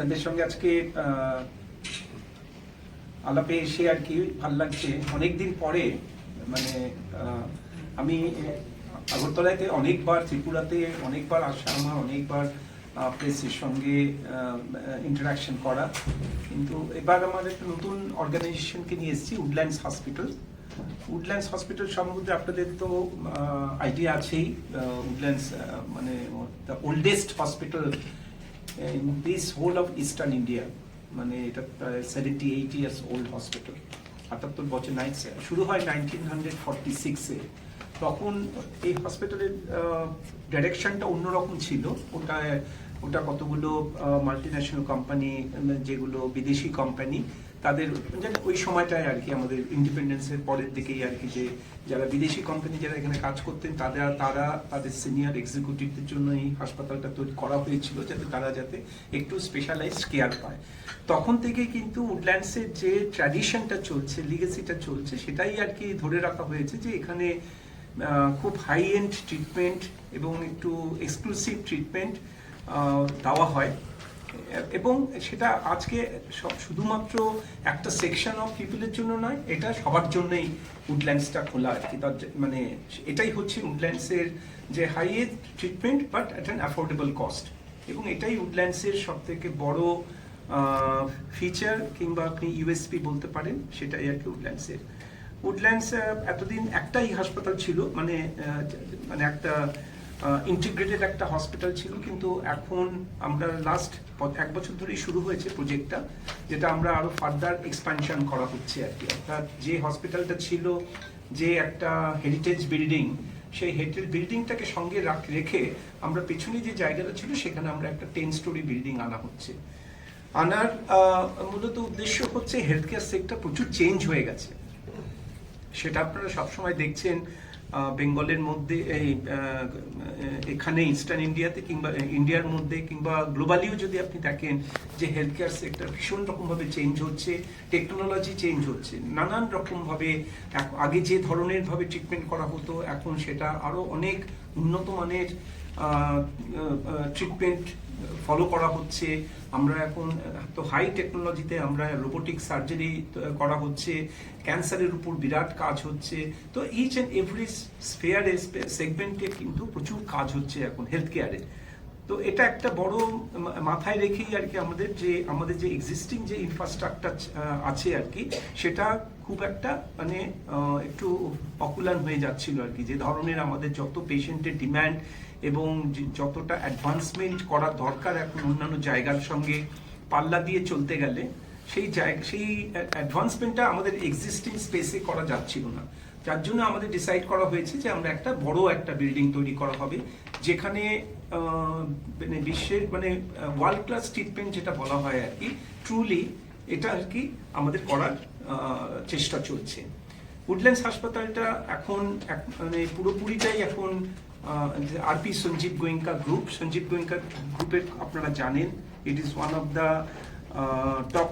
আপনাদের সঙ্গে আজকে আলাপে এসে আর কি ভালো লাগছে। অনেকদিন পরে মানে আমি আগরতলাতে অনেকবার, ত্রিপুরাতে অনেকবার আসা আমার অনেকবার প্রেসের সঙ্গে ইন্টারাকশন করা। কিন্তু এবার আমার একটা নতুন অর্গানাইজেশনকে নিয়ে এসেছি উডল্যান্ডস হসপিটাল উডল্যান্ডস হসপিটাল সম্বন্ধে আপনাদের তো আইডিয়া আছেই। উডল্যান্ডস মানে the oldest hospital in whole of eastern India মানে এটা seventy eight years old hospital আটাত্তর বছর নাইন শুরু হয় নাইনটিন হান্ড্রেড ফর্টি সিক্সে তখন এই হসপিটালের ডাইরেকশনটা অন্যরকম ছিল। ওটা ওটা কতগুলো মাল্টি ন্যাশনাল কোম্পানি যেগুলো বিদেশি কোম্পানি তাদের ওই সময়টায় আর কি আমাদের ইন্ডিপেন্ডেন্সের পরের দিকেই আর কি যে যারা বিদেশি কোম্পানি যারা এখানে কাজ করতেন তারা তারা তাদের সিনিয়র এক্সিকিউটিভদের জন্য এই হাসপাতালটা তৈরি করা হয়েছিল যাতে তারা যাতে একটু স্পেশালাইজড কেয়ার পায়। তখন থেকে কিন্তু উডল্যান্ডসের যে ট্র্যাডিশনটা চলছে লিগেসিটা চলছে, সেটাই আর কি ধরে রাখা হয়েছে যে এখানে খুব হাই এন্ড ট্রিটমেন্ট এবং একটু এক্সক্লুসিভ ট্রিটমেন্ট দেওয়া হয়। এবং সেটা আজকে শুধুমাত্র একটা সেকশন অফ পিপলের জন্য নয়, এটা সবার জন্যই উডল্যান্ডসটা খোলা আর কি। মানে এটাই হচ্ছে উডল্যান্ডসের যে high end treatment but at an affordable cost এবং এটাই উডল্যান্ডসের সব থেকে বড় ফিচার কিংবা আপনি ইউএসপি বলতে পারেন, সেটাই আর কি উডল্যান্ডসের উডল্যান্ডস এতদিন একটাই হাসপাতাল ছিল মানে মানে একটা ইন্টিগ্রেটেড একটা হসপিটাল ছিল, কিন্তু এখন আমরা লাস্ট এক বছর ধরেই শুরু হয়েছে প্রজেক্টটা যেটা আমরা আরও ফার্দার এক্সপানশন করা হচ্ছে আর কি। অর্থাৎ যে হসপিটালটা ছিল, যে একটা হেরিটেজ বিল্ডিং সেই হেরিটেজ বিল্ডিংটাকে সঙ্গে রাখ- আমরা পেছনে যে জায়গাটা ছিল, সেখানে আমরা একটা টেন স্টোরি বিল্ডিং আনা হচ্ছে। আনার মূলত উদ্দেশ্য হচ্ছে হেলথ কেয়ার সেক্টর প্রচুর চেঞ্জ হয়ে গেছে। সেটা আপনারা সবসময় দেখছেন। বেঙ্গলের মধ্যে এই এখানে ইস্টার্ন ইন্ডিয়াতে কিংবা ইন্ডিয়ার মধ্যে কিংবা গ্লোবালিও যদি আপনি দেখেন যে হেলথ কেয়ার সেক্টর ভীষণ রকমভাবে চেঞ্জ হচ্ছে টেকনোলজি চেঞ্জ হচ্ছে, নানান রকমভাবে আগে যে ধরনের ভাবে ট্রিটমেন্ট করা হতো, এখন সেটা আরও অনেক উন্নত মানের ট্রিটমেন্ট ফলো করা হচ্ছে। আমরা এখন, তো হাই টেকনোলজিতে আমরা রোবোটিক সার্জারি করা হচ্ছে। ক্যান্সারের উপর বিরাট কাজ হচ্ছে। তো ইচ অ্যান্ড এভরি স্পেয়ারে সেগমেন্টে কিন্তু প্রচুর কাজ হচ্ছে এখন হেলথ কেয়ারে তো এটা একটা বড় মাথায় রেখেই আর কি আমাদের যে আমাদের যে এক্সিস্টিং যে ইনফ্রাস্ট্রাকচার আছে আর কি, সেটা খুব একটা মানে একটু পপুলার হয়ে যাচ্ছিল আর কি। যে ধরনের আমাদের যত পেশেন্টের ডিম্যান্ড এবং যতটা অ্যাডভান্সমেন্ট করা দরকার এখন অন্যান্য জায়গার সঙ্গে পাল্লা দিয়ে চলতে গেলে, সেই জায়গা সেই অ্যাডভান্সমেন্টটা আমাদের এক্সিস্টিং স্পেসে করা যাচ্ছিল না। যার জন্য আমাদের ডিসাইড করা হয়েছে যে আমরা একটা বড় একটা বিল্ডিং তৈরি করা হবে, যেখানে মানে বিশ্বের মানে ওয়ার্ল্ড ক্লাস ট্রিটমেন্ট যেটা বলা হয় আর কি ট্রুলি এটা আর কি আমাদের করার চেষ্টা চলছে। উডল্যান্ডস হাসপাতালটা এখন মানে পুরোপুরিটাই এখন আরপি সঞ্জীব গোয়েঙ্কা গ্রুপ সঞ্জীব গোয়েঙ্কা গ্রুপের আপনারা জানেন it is one of the top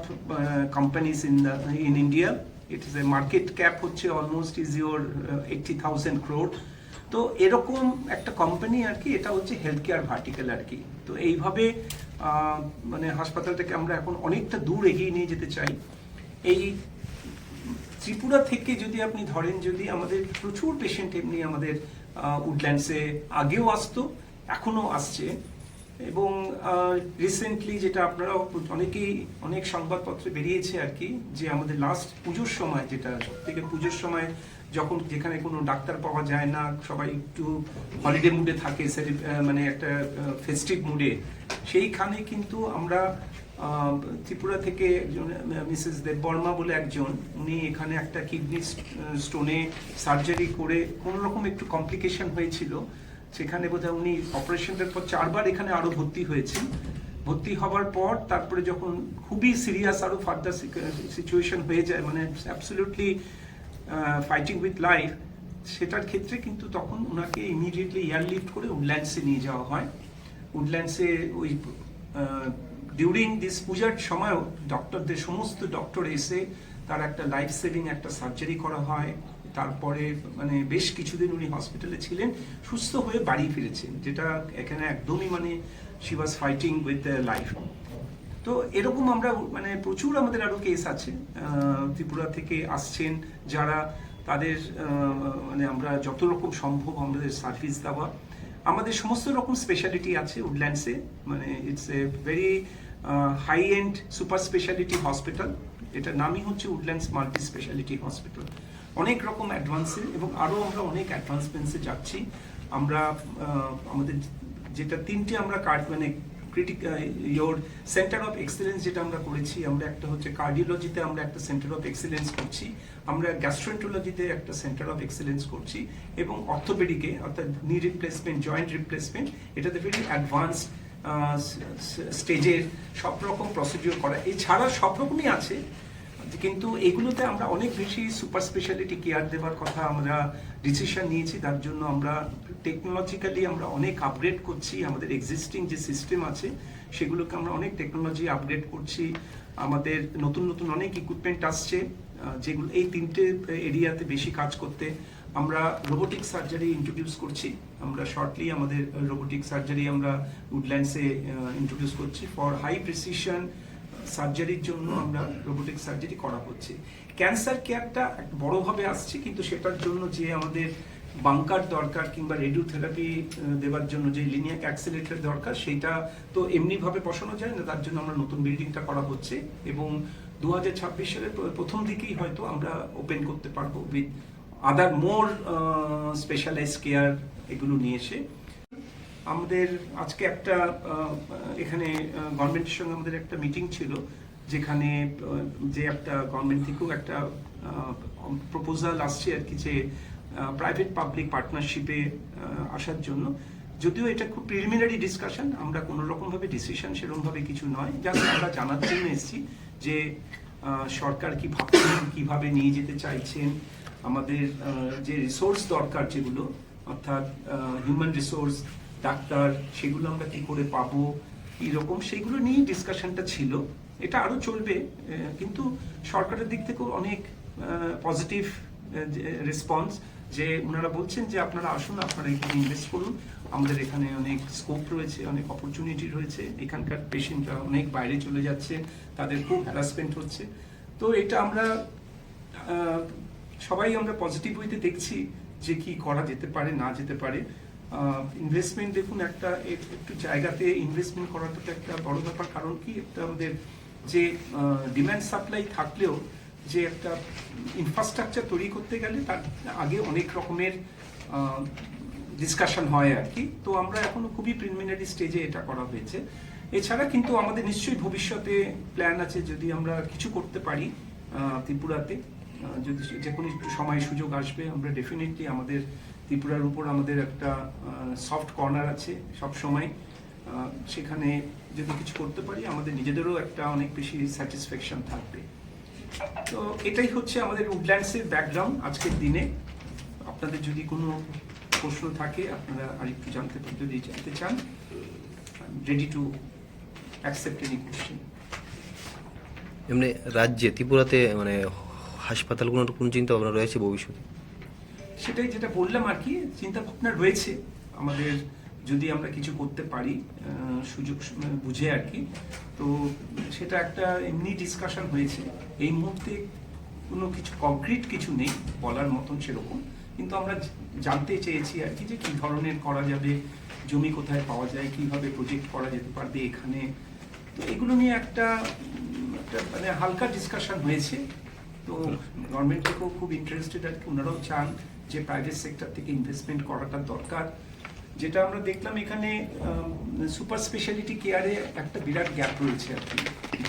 companies in the in India it is a market cap হচ্ছে almost is your eighty thousand crore তো এরকম একটা কোম্পানি আর কি, এটা হচ্ছে হেলথ কেয়ার ভার্টিক্যাল আর কি। তো এইভাবে মানে হাসপাতালটাকে আমরা এখন অনেকটা দূর এগিয়ে নিয়ে যেতে চাই। এই ত্রিপুরা থেকে যদি আপনি ধরেন, যদি আমাদের প্রচুর পেশেন্ট এমনি আমাদের উডল্যান্ডসে আগেও আসতো এখনও আসছে। এবং রিসেন্টলি যেটা আপনারা অনেকেই, অনেক সংবাদপত্রে বেরিয়েছে আর কি, যে আমাদের লাস্ট পুজোর সময়, যেটা সব থেকে পুজোর সময় যখন যেখানে কোনো ডাক্তার পাওয়া যায় না, সবাই একটু হলিডে মুডে থাকে মানে একটা ফেস্টিভ মুডে সেইখানে কিন্তু আমরা ত্রিপুরা থেকে একজন মিসেস দেববর্মা বলে একজন, উনি এখানে একটা কিডনি স্টোনে সার্জারি করে কোনো রকম একটু কমপ্লিকেশন হয়েছিল। সেখানে বোধহয় উনি অপারেশনের পর চারবার এখানে আরও ভর্তি হয়েছেন। ভর্তি হওয়ার পর তারপরে যখন খুবই সিরিয়াস আরও ফার্দার সিচুয়েশন হয়ে যায় মানে অ্যাবসলিউটলি ফাইটিং উইথ লাইফ সেটার ক্ষেত্রে কিন্তু তখন ওনাকে ইমিডিয়েটলি এয়ারলিফট করে উডল্যান্ডসে নিয়ে যাওয়া হয়। উডল্যান্ডসে ওই ডিউরিং দিস পূজার সময়ও ডক্টরদের সমস্ত ডক্টর এসে তার একটা লাইফ সেভিং একটা সার্জারি করা হয়। তারপরে মানে বেশ কিছুদিন উনি হসপিটালে ছিলেন, সুস্থ হয়ে বাড়ি ফিরেছেন, যেটা এখানে একদমই মানে she was fighting with life তো এরকম আমরা মানে প্রচুর আমাদের আরও কেস আছে ত্রিপুরা থেকে আসছেন যারা তাদের মানে আমরা যত রকম সম্ভব আমাদের সার্ভিস দেওয়া। আমাদের সমস্ত রকম স্পেশালিটি আছে উডল্যান্ডসে মানে it's a very high end super speciality hospital এটার নামই হচ্ছে উডল্যান্ডস মাল্টি স্পেশালিটি হসপিটাল অনেক রকম অ্যাডভান্সে এবং আরও আমরা অনেক অ্যাডভান্সমেন্টসে যাচ্ছি। আমরা আমাদের যেটা তিনটে আমরা কার্ড মানে critic your centre of excellence যেটা আমরা করেছি, আমরা একটা হচ্ছে কার্ডিওলজিতে আমরা একটা সেন্টার অফ এক্সেলেন্স করছি, আমরা গ্যাস্ট্রোন্টোলজিতে একটা সেন্টার অফ এক্সেলেন্স করছি এবং অর্থোপেডিকে অর্থাৎ নি রিপ্লেসমেন্ট জয়েন্ট রিপ্লেসমেন্ট এটাতে ভেরি অ্যাডভান্স স্টেজের সব রকম প্রসিডিওর করা। এছাড়া সব রকমই আছে কিন্তু এগুলোতে আমরা অনেক বেশি সুপার স্পেশালিটি কেয়ার দেওয়ার কথা আমরা ডিসিশন নিয়েছি। তার জন্য আমরা টেকনোলজিক্যালি আমরা অনেক আপগ্রেড করছি। আমাদের এক্সিস্টিং যে সিস্টেম আছে, সেগুলোকে আমরা অনেক টেকনোলজি আপগ্রেড করছি। আমাদের নতুন নতুন অনেক ইকুইপমেন্ট আসছে যেগুলো এই তিনটে এরিয়াতে বেশি কাজ করতে আমরা রোবোটিক সার্জারি ইন্ট্রোডিউস করছি। আমরা শর্টলি আমাদের রোবোটিক সার্জারি আমরা উডল্যান্ডসে ইন্ট্রোডিউস করছি। ফর হাই প্রিসিশন সার্জারির জন্য আমরা রোবোটিক সার্জারি করা হচ্ছে। ক্যান্সার কেয়ারটা বড়ভাবে আসছে, কিন্তু সেটার জন্য যে আমাদের বাংকার দরকার কিংবা রেডিওথেরাপি দেওয়ার জন্য যে লিনিয়াক অ্যাক্সিলেটর দরকার, সেটা তো এমনিভাবে বসানো যায় না, তার জন্য আমরা নতুন বিল্ডিংটা করা হচ্ছে। এবং দু হাজার ছাব্বিশ সালের প্রথম দিকেই হয়তো আমরা ওপেন করতে পারব with other more specialise care এগুলো নিয়ে এসে। আমাদের আজকে একটা এখানে গভর্নমেন্টের সঙ্গে আমাদের একটা মিটিং ছিল, যেখানে যে একটা গভর্নমেন্ট থেকেও একটা প্রপোজাল আসছে আর কি যে প্রাইভেট পাবলিক পার্টনারশিপে আসার জন্য। যদিও এটা খুব প্রিলিমিনারি ডিসকাশন আমরা কোনো রকমভাবে ডিসিশন সেরকমভাবে কিছু নয়। জাস্ট আমরা জানার জন্য এসেছি যে সরকার কি ভাবছেন, কীভাবে নিয়ে যেতে চাইছেন, আমাদের যে রিসোর্স দরকার যেগুলো, অর্থাৎ হিউম্যান রিসোর্স ডাক্তার, সেগুলো আমরা কি করে পাবো এরকম সেগুলো নিয়ে ডিসকাশনটা ছিল। এটা আরও চলবে কিন্তু সরকারের দিক থেকেও অনেক পজিটিভ রেসপন্স যে ওনারা বলছেন যে আপনারা আসুন, আপনারা এখানে ইনভেস্ট করুন। আমাদের এখানে অনেক স্কোপ রয়েছে, অনেক অপরচুনিটি রয়েছে। এখানকার পেশেন্টরা অনেক বাইরে চলে যাচ্ছে, তাদের খুব হ্যারাসমেন্ট হচ্ছে। তো এটা আমরা সবাই আমরা পজিটিভ ওয়েতে দেখছি যে কি করা যেতে পারে, না যেতে পারে। ইনভেস্টমেন্ট দেখুন একটা একটু জায়গাতে ইনভেস্টমেন্ট করাটা তো একটা বড় ব্যাপার। কারণ কি? একটা আমাদের যে ডিমান্ড সাপ্লাই থাকলেও যে একটা ইনফ্রাস্ট্রাকচার তৈরি করতে গেলে তার আগে অনেক রকমের ডিসকাশন হয় আর কি। তো আমরা এখনও খুবই প্রিলিমিনারি স্টেজে এটা করা হয়েছে। এছাড়া কিন্তু আমাদের নিশ্চয়ই ভবিষ্যতে প্ল্যান আছে যদি আমরা কিছু করতে পারি ত্রিপুরাতে। যদি যে কোনো একটু সময় সুযোগ আসবে, আমরা ডেফিনেটলি আমাদের ত্রিপুরার উপর আমাদের একটা সফট কর্নার আছে সব সময় সেখানে যদি কিছু করতে পারি, আমাদের নিজেদেরও একটা অনেক বেশি স্যাটিসফ্যাকশন থাকবে। তো এটাই হচ্ছে আমাদের উডল্যান্ডসের ব্যাকগ্রাউন্ড আজকের দিনে। আপনাদের যদি কোনো প্রশ্ন থাকে, আপনারা আরেকটু জানতে, যদি জানতে চান ready to accept any question এমনি রাজ্যে, ত্রিপুরাতে মানে হাসপাতালগুলোর কোন চিন্তা ভাবনা রয়েছে ভবিষ্যতে? সেটাই যেটা বললাম আর কি চিন্তা ভাবনা রয়েছে আমাদের যদি আমরা কিছু করতে পারি সুযোগ মানে বুঝে আর কি। তো সেটা একটা এমনি ডিসকাশন হয়েছে। এই মুহূর্তে কোনো কিছু কংক্রিট কিছু নেই বলার মতন সেরকম কিন্তু আমরা জানতে চেয়েছি আর কি যে কী ধরনের করা যাবে জমি কোথায় পাওয়া যায় কীভাবে প্রজেক্ট করা যেতে পারবে এখানে। তো এগুলো নিয়ে একটা একটা মানে হালকা ডিসকাশন হয়েছে। তো গভর্নমেন্ট থেকেও খুব ইন্টারেস্টেড আর কি ওনারাও চান যে প্রাইভেট সেক্টর থেকে ইনভেস্টমেন্ট করাটা দরকার, যেটা আমরা দেখলাম এখানে সুপার স্পেশালিটি কেয়ারে একটা বিরাট গ্যাপ রয়েছে আর কি।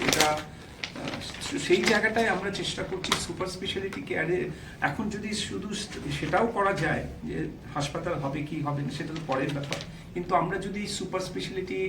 যেটা সেই জায়গাটায় আমরা চেষ্টা করছি সুপার স্পেশালিটি কেয়ারে এখন যদি শুধু সেটাও করা যায় যে হাসপাতাল হবে কি হবে না, সেটা তো পরের ব্যাপার। কিন্তু আমরা যদি সুপার স্পেশালিটি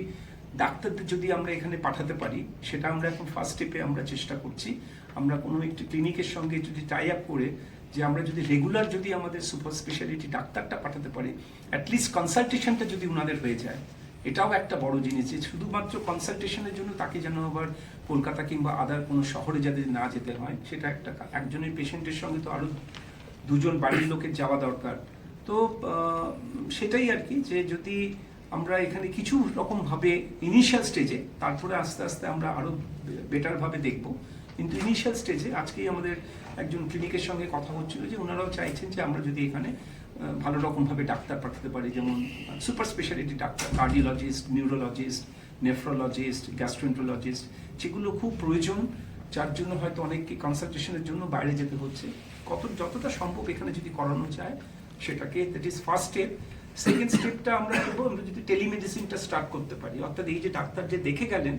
ডাক্তারদের যদি আমরা এখানে পাঠাতে পারি, সেটা আমরা এখন ফার্স্ট স্টেপে আমরা চেষ্টা করছি। আমরা কোনো একটি ক্লিনিকের সঙ্গে যদি টাই আপ করে যে আমরা যদি রেগুলার যদি আমাদের সুপার স্পেশালিটি ডাক্তারটা পাঠাতে পারি অ্যাটলিস্ট কনসালটেশনটা যদি ওনাদের হয়ে যায়, এটাও একটা বড় জিনিস যে শুধুমাত্র কনসালটেশনের জন্য তাকে যেন আবার কলকাতা কিংবা আদার কোনো শহরে যাতে না যেতে হয়, সেটা একটা একজনের পেশেন্টের সঙ্গে তো আরও দুজন বাড়ির লোকের যাওয়া দরকার। তো সেটাই আর কি যে যদি আমরা এখানে কিছু রকমভাবে ইনিশিয়াল স্টেজে তারপরে আস্তে আস্তে আমরা আরও বেটারভাবে দেখব। কিন্তু ইনিশিয়াল স্টেজে আজকেই আমাদের একজন ক্লিনিকের সঙ্গে কথা হচ্ছিল যে ওনারাও চাইছেন যে আমরা যদি এখানে ভালো রকম ভাবে ডাক্তার পাঠাতে পারি, যেমন super speciality doctor cardiologist neurologist nephrologist gastroenterologist যেগুলো খুব প্রয়োজন, যার জন্য হয়তো অনেককে কনসালটেশনের জন্য বাইরে যেতে হচ্ছে। কত, যতটা সম্ভব এখানে যদি করানো যায়, সেটাকে that is first step second স্টেপটা আমরা করব, আমরা যদি টেলিমেডিসিনটা স্টার্ট করতে পারি। অর্থাৎ এই যে ডাক্তার যে দেখে গেলেন,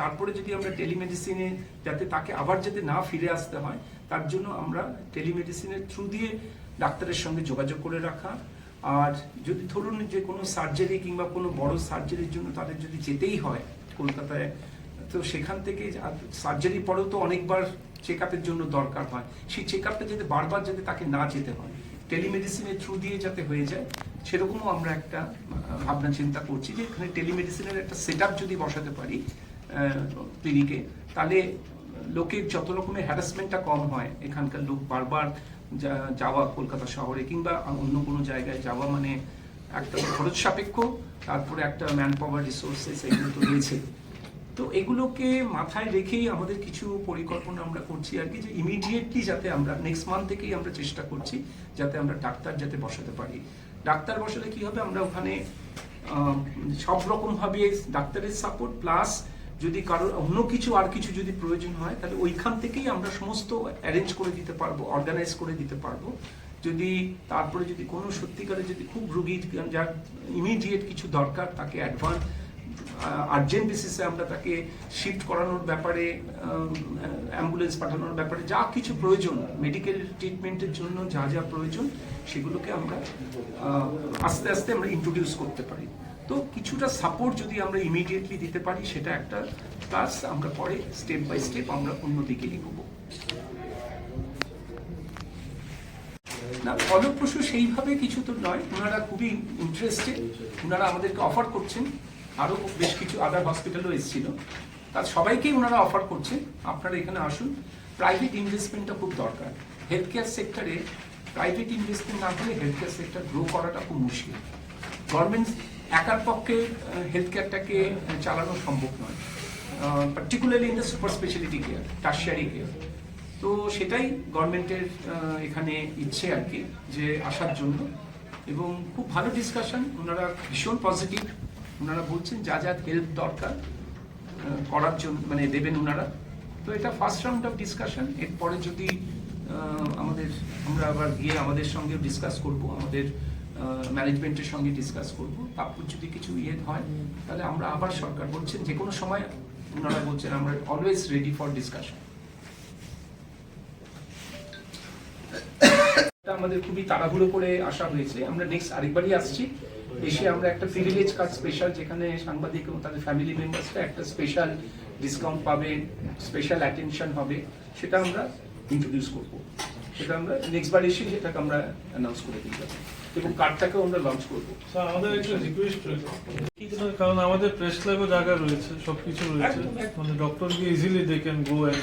তারপরে যদি আমরা টেলিমেডিসিনে যাতে তাকে আবার যাতে না ফিরে আসতে হয় তার জন্য আমরা টেলিমেডিসিনের থ্রু দিয়ে ডাক্তারের সঙ্গে যোগাযোগ করে রাখা। আর যদি ধরুন যে কোনো সার্জারি কিংবা কোনো বড় সার্জারির জন্য তাদের যদি যেতেই হয় কলকাতায়, তো সেখান থেকে সার্জারি পরেও তো অনেকবার চেক আপের জন্য দরকার হয়। সেই চেক আপটা যাতে বারবার যাতে তাকে না যেতে হয় টেলিমেডিসিনের থ্রু দিয়ে যাতে হয়ে যায়, সেরকমও আমরা একটা ভাবনা চিন্তা করছি যে এখানে টেলিমেডিসিনের একটা সেট যদি বসাতে পারি ক্লিনিকে তাহলে লোকের যত রকমের হ্যারাসমেন্টটা কম হয়, এখানকার লোক বারবার যাওয়া কলকাতা শহরে কিংবা অন্য কোনো জায়গায় যাওয়া মানে একটা খরচ সাপেক্ষ, তারপরে একটা ম্যান পাওয়ার রিসোর্সেস এগুলো তো রয়েছে। তো এগুলোকে মাথায় রেখেই আমাদের কিছু পরিকল্পনা আমরা করছি আর কি, যে ইমিডিয়েটলি যাতে আমরা নেক্সট মান্থ থেকেই আমরা চেষ্টা করছি যাতে আমরা ডাক্তার যাতে বসাতে পারি। ডাক্তার বসালে কি হবে? আমরা ওখানে সব রকম ভাবে ডাক্তারের সাপোর্ট প্লাস যদি কারোর অন্য কিছু আর কিছু যদি প্রয়োজন হয়, তাহলে ওইখান থেকেই আমরা সমস্ত অ্যারেঞ্জ করে দিতে পারব অর্গানাইজ করে দিতে পারব। যদি তারপরে যদি কোনো সত্যিকারে যদি খুব রুগী যার ইমিডিয়েট কিছু দরকার, তাকে অ্যাডভান্স আর্জেন্ট বেসিসে আমরা তাকে শিফট করানোর ব্যাপারে অ্যাম্বুলেন্স পাঠানোর ব্যাপারে যা কিছু প্রয়োজন মেডিকেল ট্রিটমেন্টের জন্য যা যা প্রয়োজন, সেগুলোকে আমরা আস্তে আস্তে আমরা ইন্ট্রোডিউস করতে পারি। তো কিছুটা সাপোর্ট যদি আমরা ইমিডিয়েটলি দিতে পারি, সেটা একটা প্লাস আমরা পরে স্টেপ বাই স্টেপ আমরা অন্যদিকে এগোবো। না, ফলপ্রসূ সেইভাবে কিছু তো নয়। ওনারা খুবই ইন্টারেস্টেড ওনারা আমাদেরকে অফার করছেন। আরও বেশ কিছু আদার হসপিটালও এসেছিল। তার সবাইকেই ওনারা অফার করছেন। আপনারা এখানে আসুন। প্রাইভেট ইনভেস্টমেন্টটা খুব দরকার। হেলথ কেয়ার সেক্টরে প্রাইভেট ইনভেস্টমেন্ট না হলে হেলথ কেয়ার সেক্টর গ্রো করাটা খুব মুশকিল। গভর্নমেন্ট একার পক্ষে হেলথ কেয়ারটাকে চালানো সম্ভব নয়। Particularly in the super speciality care tertiary care তো সেটাই গভর্নমেন্টের এখানে ইচ্ছে আর কি, যে আসার জন্য। এবং খুব ভালো ডিসকাশন ওনারা ভীষণ পজিটিভ ওনারা বলছেন, যা যা হেল্প দরকার করার জন্য মানে দেবেন ওনারা। তো এটা ফার্স্ট রাউন্ড অফ ডিসকাশন এরপরে যদি আমাদের, আমরা আবার গিয়ে আমাদের সঙ্গে ডিসকাস করব, আমাদের ম্যানেজমেন্টের সঙ্গে ডিসকাস করব। তারপর যদি কিছু ইয়ে হয়, তাহলে আমরা আবার সরকার বলছেন যে কোনো সময় ওনারা বলছেন আমরা অলওয়েজ রেডি ফর ডিসকাশন আমাদের খুবই তাড়াহুড়ো করে আসা হয়েছে। আমরা নেক্সট আরেকবারই আসছি। এসে আমরা একটা প্রিভিলেজ কার্ড স্পেশাল যেখানে সাংবাদিক এবং তাদের ফ্যামিলি মেম্বার্সরা একটা স্পেশাল ডিসকাউন্ট পাবে স্পেশাল অ্যাটেনশন হবে, সেটা আমরা ইন্ট্রোডিউস করব। সেটা আমরা নেক্সট বার এসে সেটাকে আমরা অ্যানাউন্স করে দিই এবং কার্ডটাকে আমরা লঞ্চ করব। স্যার আমাদের একটা রিকোয়েস্ট রয়েছে। কারণ আমাদের প্রেস ক্লাবে জায়গা রয়েছে সবকিছু রয়েছে। মানে ডক্টর গিয়ে easily they can go and